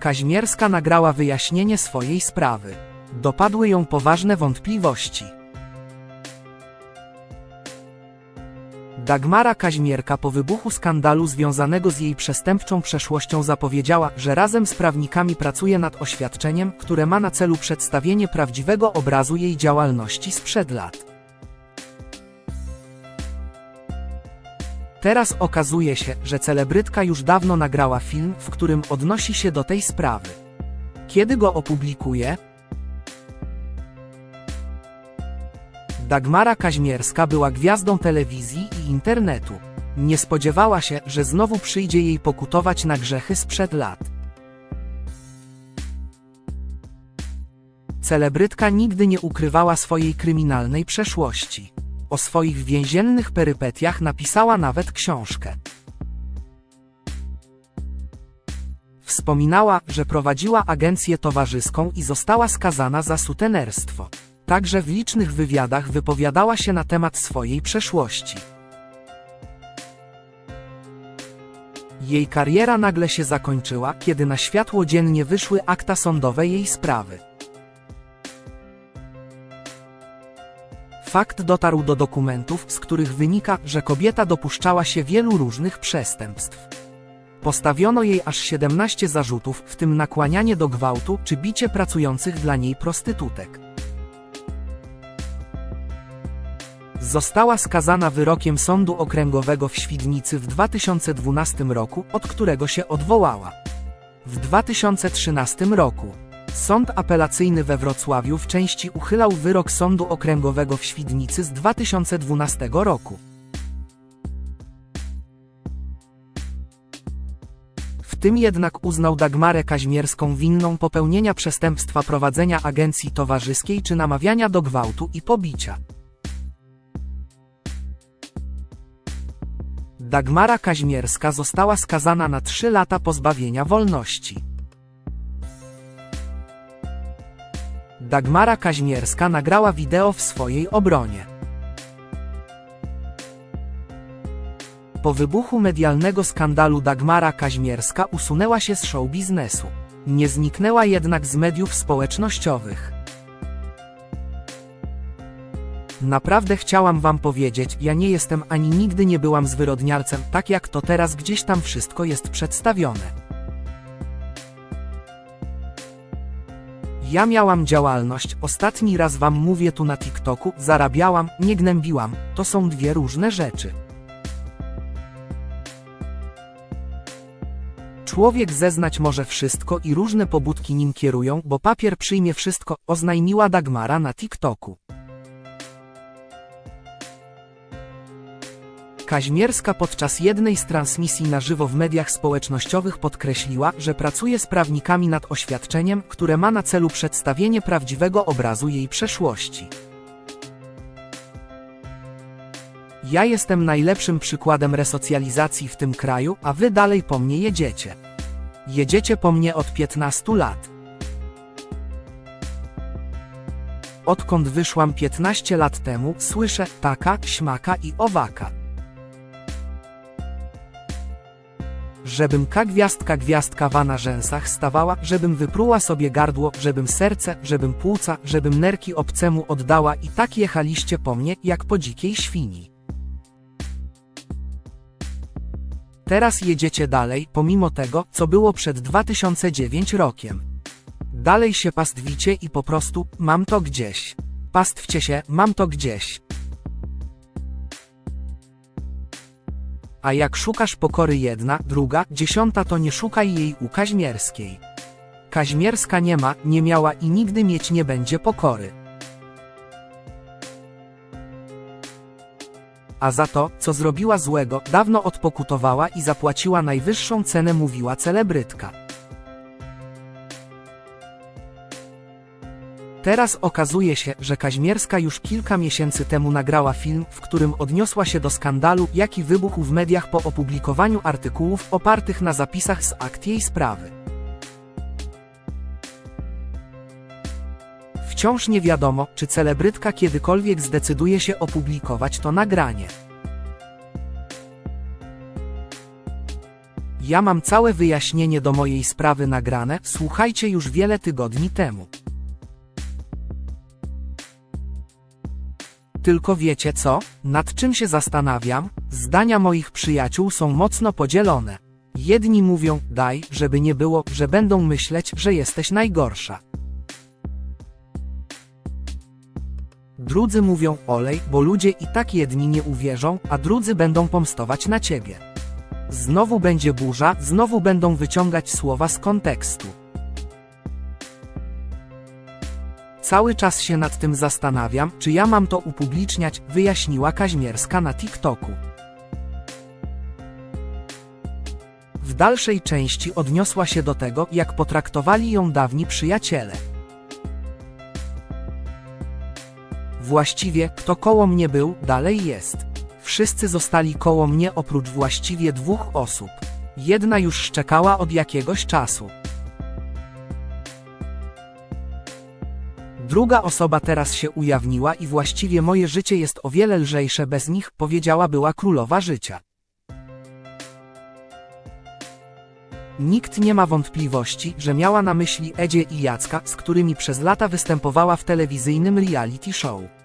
Kaźmierska nagrała wyjaśnienie swojej sprawy. Dopadły ją poważne wątpliwości. Dagmara Kaźmierka po wybuchu skandalu związanego z jej przestępczą przeszłością zapowiedziała, że razem z prawnikami pracuje nad oświadczeniem, które ma na celu przedstawienie prawdziwego obrazu jej działalności sprzed lat. Teraz okazuje się, że celebrytka już dawno nagrała film, w którym odnosi się do tej sprawy. Kiedy go opublikuje? Dagmara Kaźmierska była gwiazdą telewizji i internetu. Nie spodziewała się, że znowu przyjdzie jej pokutować na grzechy sprzed lat. Celebrytka nigdy nie ukrywała swojej kryminalnej przeszłości. O swoich więziennych perypetiach napisała nawet książkę. Wspominała, że prowadziła agencję towarzyską i została skazana za sutenerstwo. Także w licznych wywiadach wypowiadała się na temat swojej przeszłości. Jej kariera nagle się zakończyła, kiedy na światło dziennie wyszły akta sądowe jej sprawy. Fakt dotarł do dokumentów, z których wynika, że kobieta dopuszczała się wielu różnych przestępstw. Postawiono jej aż 17 zarzutów, w tym nakłanianie do gwałtu czy bicie pracujących dla niej prostytutek. Została skazana wyrokiem Sądu Okręgowego w Świdnicy w 2012 roku, od którego się odwołała. W 2013 roku Sąd apelacyjny we Wrocławiu w części uchylał wyrok Sądu Okręgowego w Świdnicy z 2012 roku. W tym jednak uznał Dagmarę Kaźmierską winną popełnienia przestępstwa prowadzenia agencji towarzyskiej czy namawiania do gwałtu i pobicia. Dagmara Kaźmierska została skazana na 3 lata pozbawienia wolności. Dagmara Kaźmierska nagrała wideo w swojej obronie. Po wybuchu medialnego skandalu Dagmara Kaźmierska usunęła się z show biznesu. Nie zniknęła jednak z mediów społecznościowych. Naprawdę chciałam wam powiedzieć, ja nie jestem ani nigdy nie byłam zwyrodnialcem, tak jak to teraz gdzieś tam wszystko jest przedstawione. Ja miałam działalność, ostatni raz wam mówię tu na TikToku, zarabiałam, nie gnębiłam, to są dwie różne rzeczy. Człowiek zeznać może wszystko i różne pobudki nim kierują, bo papier przyjmie wszystko, oznajmiła Dagmara na TikToku. Kaźmierska podczas jednej z transmisji na żywo w mediach społecznościowych podkreśliła, że pracuje z prawnikami nad oświadczeniem, które ma na celu przedstawienie prawdziwego obrazu jej przeszłości. Ja jestem najlepszym przykładem resocjalizacji w tym kraju, a wy dalej po mnie jedziecie. Jedziecie po mnie od 15 lat. Odkąd wyszłam 15 lat temu, słyszę taka, śmaka i owaka. Żebym ka gwiazdka gwiazdka na rzęsach stawała, żebym wypruła sobie gardło, żebym serce, żebym płuca, żebym nerki obcemu oddała i tak jechaliście po mnie, jak po dzikiej świni. Teraz jedziecie dalej, pomimo tego, co było przed 2009 rokiem. Dalej się pastwicie i po prostu, mam to gdzieś. Pastwcie się, mam to gdzieś. A jak szukasz pokory jedna, druga, dziesiąta to nie szukaj jej u Kaźmierskiej. Kaźmierska nie ma, nie miała i nigdy mieć nie będzie pokory. A za to, co zrobiła złego, dawno odpokutowała i zapłaciła najwyższą cenę mówiła celebrytka. Teraz okazuje się, że Kaźmierska już kilka miesięcy temu nagrała film, w którym odniosła się do skandalu, jaki wybuchł w mediach po opublikowaniu artykułów opartych na zapisach z akt jej sprawy. Wciąż nie wiadomo, czy celebrytka kiedykolwiek zdecyduje się opublikować to nagranie. Ja mam całe wyjaśnienie do mojej sprawy nagrane, słuchajcie już wiele tygodni temu. Tylko wiecie co? Nad czym się zastanawiam? Zdania moich przyjaciół są mocno podzielone. Jedni mówią, daj, żeby nie było, że będą myśleć, że jesteś najgorsza. Drudzy mówią, olej, bo ludzie i tak jedni nie uwierzą, a drudzy będą pomstować na ciebie. Znowu będzie burza, znowu będą wyciągać słowa z kontekstu. Cały czas się nad tym zastanawiam, czy ja mam to upubliczniać, wyjaśniła Kaźmierska na TikToku. W dalszej części odniosła się do tego, jak potraktowali ją dawni przyjaciele. Właściwie, kto koło mnie był, dalej jest. Wszyscy zostali koło mnie oprócz właściwie dwóch osób. Jedna już szczekała od jakiegoś czasu. Druga osoba teraz się ujawniła i właściwie moje życie jest o wiele lżejsze bez nich, powiedziała była królowa życia. Nikt nie ma wątpliwości, że miała na myśli Edzie i Jacka, z którymi przez lata występowała w telewizyjnym reality show.